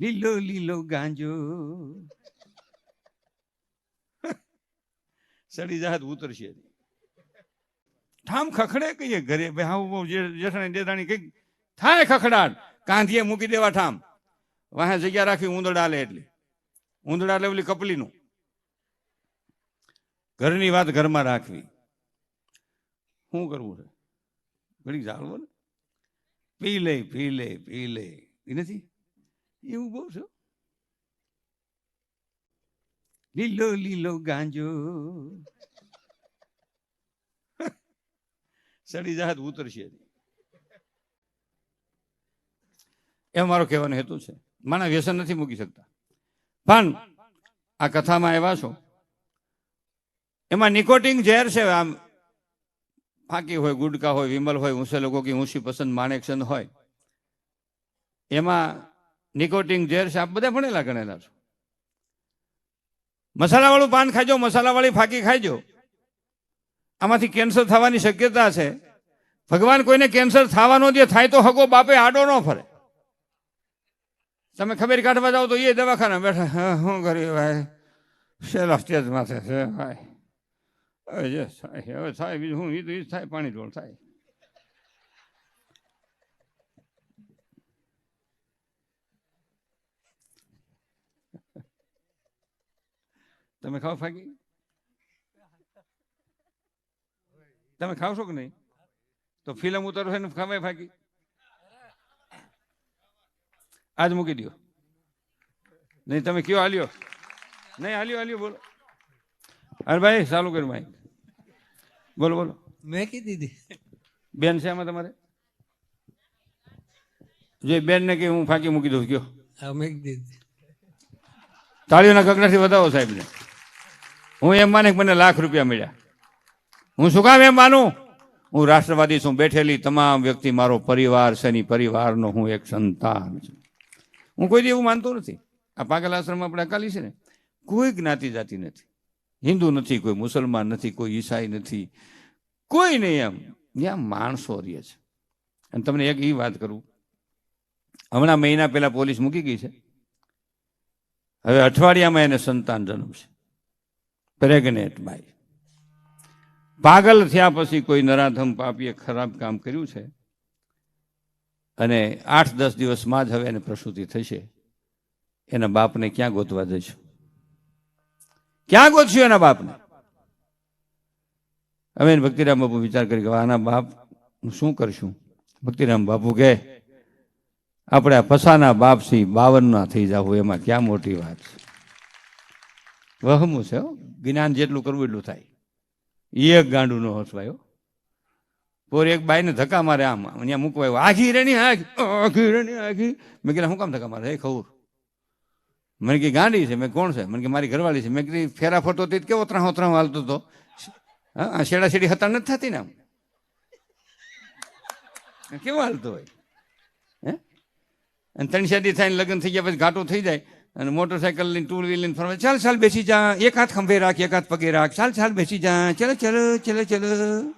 લીલો લીલો ગાંજો. સડી જાત ઉતરશે ઠામ ખખડે કહીએ ઘરે, ભાઈ બહુ જેઠાણી દેઠાણી કંઈક થાય ખખડાટ. કાંધીએ મૂકી દેવા ઠામ. વાહે જગ્યા રાખી ઉંદડા લે એટલે. ઊંધડા લે ઓલી કપલીનું. ઘરની વાત ઘરમાં રાખવી. શું કરવું છે? ઘણી જાળવો ને? પી લે પી લે પી લે. એ નથી? એવું બહુ છો? લીલો લીલો ગાંજો. સડી જહાજ ઉતરશે એ મારો કહેવાનો હેતુ છે. મારા વ્યસન નથી મૂકી શકતા. પણ આ કથામાં એવા છો. એમાં નિકોટિંગ ઝેર છે. આમ ફાંકી હોય ગુડકા હોય વિમલ હોય ઊંસે લોકો કે ઊંચી પસંદ માણેકચંદ હોય. એમાં નિકોટિંગ, ઝેર સાપ બધા ભણેલા ગણેલા છો. મસાલાવાળું પાન ખાજો, મસાલાવાળી ફાંકી ખાજો. આમાંથી કેન્સર થવાની શક્યતા છે. ભગવાન કોઈને કેન્સર થવાનો જે થાય તો હગો બાપે આડો ન ફરે. તમે ખબર કાઢવા જાઓ તો એ દવાખાના બેઠા શું કર્યું ભાઈ? સેલા સ્ટેજમાં છે, ભાઈ? હવે થાય બીજું હું ઈ તો જ થાય, પાણી ઢોળ થાય. તમે ખાઓ ફાકી તમે ખાવ છો કે નહીં? તો ફિલ્મ ઉતારો છે ને ખવાય ફાકી આજ મૂકી દો નહીં તમે કયો હાલ્યો? નહીં હાલ્યો હાલ્યો બોલો. અરે ભાઈ ચાલુ કર્યું ભાઈ બોલો બોલો. મેં કીધી દીધી. બેન છે આમાં તમારે? જે બેન ને કે હું ફાંકી મૂકી દઉં કયો. મેં કીધી તાળીઓના ગગડાથી વધાવો સાહેબને. હું એમ માને મને લાખ રૂપિયા મળ્યા. હું શું કામ એમ માનું હું રાષ્ટ્રવાદી છું, બેઠેલી તમામ વ્યક્તિ મારો પરિવાર છે, એની પરિવારનો હું એક સંતાન છું. હું કોઈ એવું માનતો નથી. આ પાગલ આશ્રમમાં આપણે અકાલી છે ને? કોઈ જ્ઞાતિ જાતિ નથી. હિન્દુ નથી, કોઈ મુસલમાન નથી, કોઈ ઈસાઈ નથી. કોઈ નહીં એમ. ત્યાં માણસો રહે છે. અને તમને એક એ વાત કરું. હમણાં મહિના પહેલા પોલીસ મૂકી ગઈ છે. હવે અઠવાડિયામાં એને સંતાન જન્મશે. Pregnant by. પાગલ થયા પછી કોઈ નરાધમ પાપીએ ખરાબ કામ કર્યું છે? અને આઠ દસ દિવસમાં જ હવે એને પ્રસૂતિ થશે. એના બાપને ક્યાં ગોતવા જઈશું? ક્યાં ગોતશું એના બાપને? અમે ભક્તિરામ બાપુ વિચાર કરી કે આના બાપ શું કરશું? ભક્તિરામ બાપુ કે આપણે આ પસાના બાપ સી બાવનના થઈ જવું એમાં ક્યાં મોટી વાત છે? વહમું છે, હો. જ્ઞાન જેટલું કરવું એટલું થાય. એક ગાંડું નો હસવાયો પોર એક બાઈને ધક્કા મારે આમ, અહીંયા મૂકવા આખી રેણી આખી રેણી આખી. મેં કીધું શું કામ ધક્કા મારે? એ ખબર. મને કે, ગાંડી છે. મેં કોણ છે? મને કે, મારી ઘરવાળી છે. મેં કીધું ફેરા ફરતો તે કેવો ત્રણ ત્રણ હાલતો હતો હા શેડા શેડી હતા નથી થતી ને આમ. કેવો હાલતો હોય? હે? અને ત્રણ શાદી થાય લગ્ન થઈ ગયા પછી ઘાટો થઈ જાય. અને મોટરસાયકલ લઈને ટુ વ્હીલ લઈને ફરવા. ચાલ ચાલ, બેસી જા. એક હાથ ખંભે રાખ, એક હાથ પગે રાખ. ચાલ ચાલ, બેસી જા. ચલો ચલો ચલો ચલો.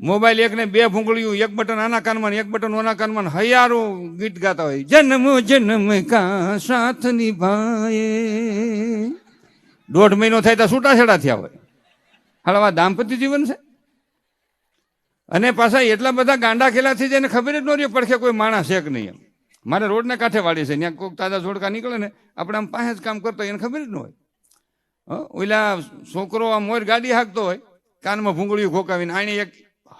મોબાઈલ એકને બે ભૂંગળીયું, એક બટન આના કાનમાં એક બટન ઓના કાનમાં હૈયારો ગીત ગાતા હોય. જન્મ જન્મ કા સાથ નિભાએ દોઢ મહિનો થાય તો છૂટાછેડા થયા હોય. હળવા દાંપત્ય જીવન છે. અને પાછા એટલા બધા ગાંડા ખેલા થઈ જાય ખબર જ ન રહી પડખે કોઈ માણસ છે નહીં એમ. મારે રોડને કાંઠે વાળી છે, ત્યાં કોઈક તાજા છોડકા નીકળે ને, આપણે આમ પાસે જ કામ કરતો એને ખબર જ ન હોય? ઓલા છોકરો આમ મોર ગાડી હાંકતો હોય, કાનમાં ભૂંગળીયું ખોકાવીને આણે એક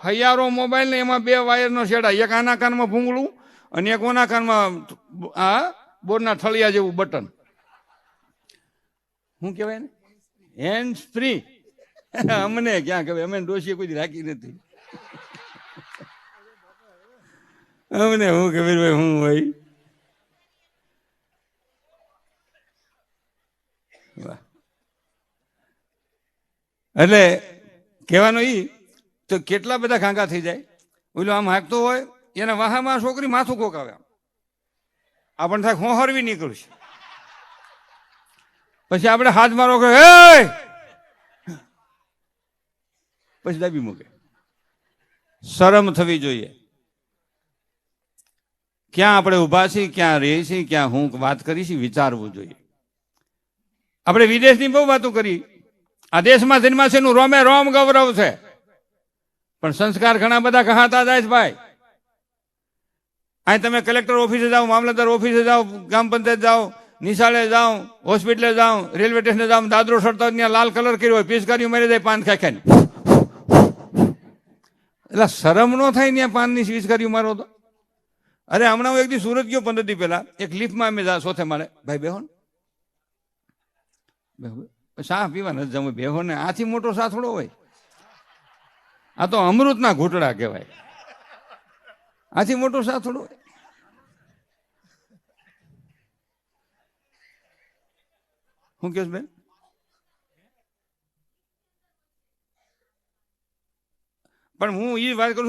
હૈયારો મોબાઈલ ને એમાં બે વાયરનો શેડા, એક આના કાનમાં ભૂંગળું અને એક ઓના કાનમાં આ બોરના થળિયા જેવું બટન. શું કહેવાય ને હેન્ડ ફ્રી અમને ક્યાં કહેવાય? અમે ડોસીએ કોઈ રાખી નથી. અમને હું ખબર ભાઈ હું હોય. એટલે કહેવાનું ઈ, તો કેટલા બધા ખાંગા થઈ જાય ઓલો આમ હાંકતો હોય, એના વાહામાં છોકરી માથું કોકાવે આમ. આપણને થાય હું હરવી નીકળશે પછી આપણે હાથ મારો કે "એ!" પછી દાબી મૂકે શરમ થવી જોઈએ ક્યાં આપણે ઊભા છીએ, ક્યાં રહીએ છીએ, ક્યાં હું વાત કરી છે વિચારવું જોઈએ. આપણે વિદેશની બહુ વાતો કરી. આ દેશમાં જન્મા છે રોમે રોમ ગૌરવ છે. પણ સંસ્કાર ઘણા બધા કહાતા જાય છે ભાઈ. અહીં તમે કલેક્ટર ઓફિસે જાઓ, મામલતદાર ઓફિસે જાઓ, ગ્રામ પંચાયત જાઓ, નિશાળે જાઓ, હોસ્પિટલે જાઓ, રેલવે સ્ટેશને જાઓ, દાદરો સરતા ત્યાં લાલ કલર કર્યો હોય, પિચકારીઓ મારી જાય પાન ખાઈને. એટલે શરમ ન થાય ત્યાં પાનની પિચકારીઓ મારો તો. અરે, હમણાં હું એક દી સુરત ગયો પંદર દી પહેલા. એક લિફ્ટમાં અમે સોથે મારે ભાઈ, બેહો ને. શાહ પીવા નથી જમું બેહો ને. આથી મોટો શા થોડો હોય. આ તો અમૃતના ઘૂંટડા કહેવાય. આથી મોટો શા થોડો હોય. શું કેસ બેન? પણ હું એ વાત કરું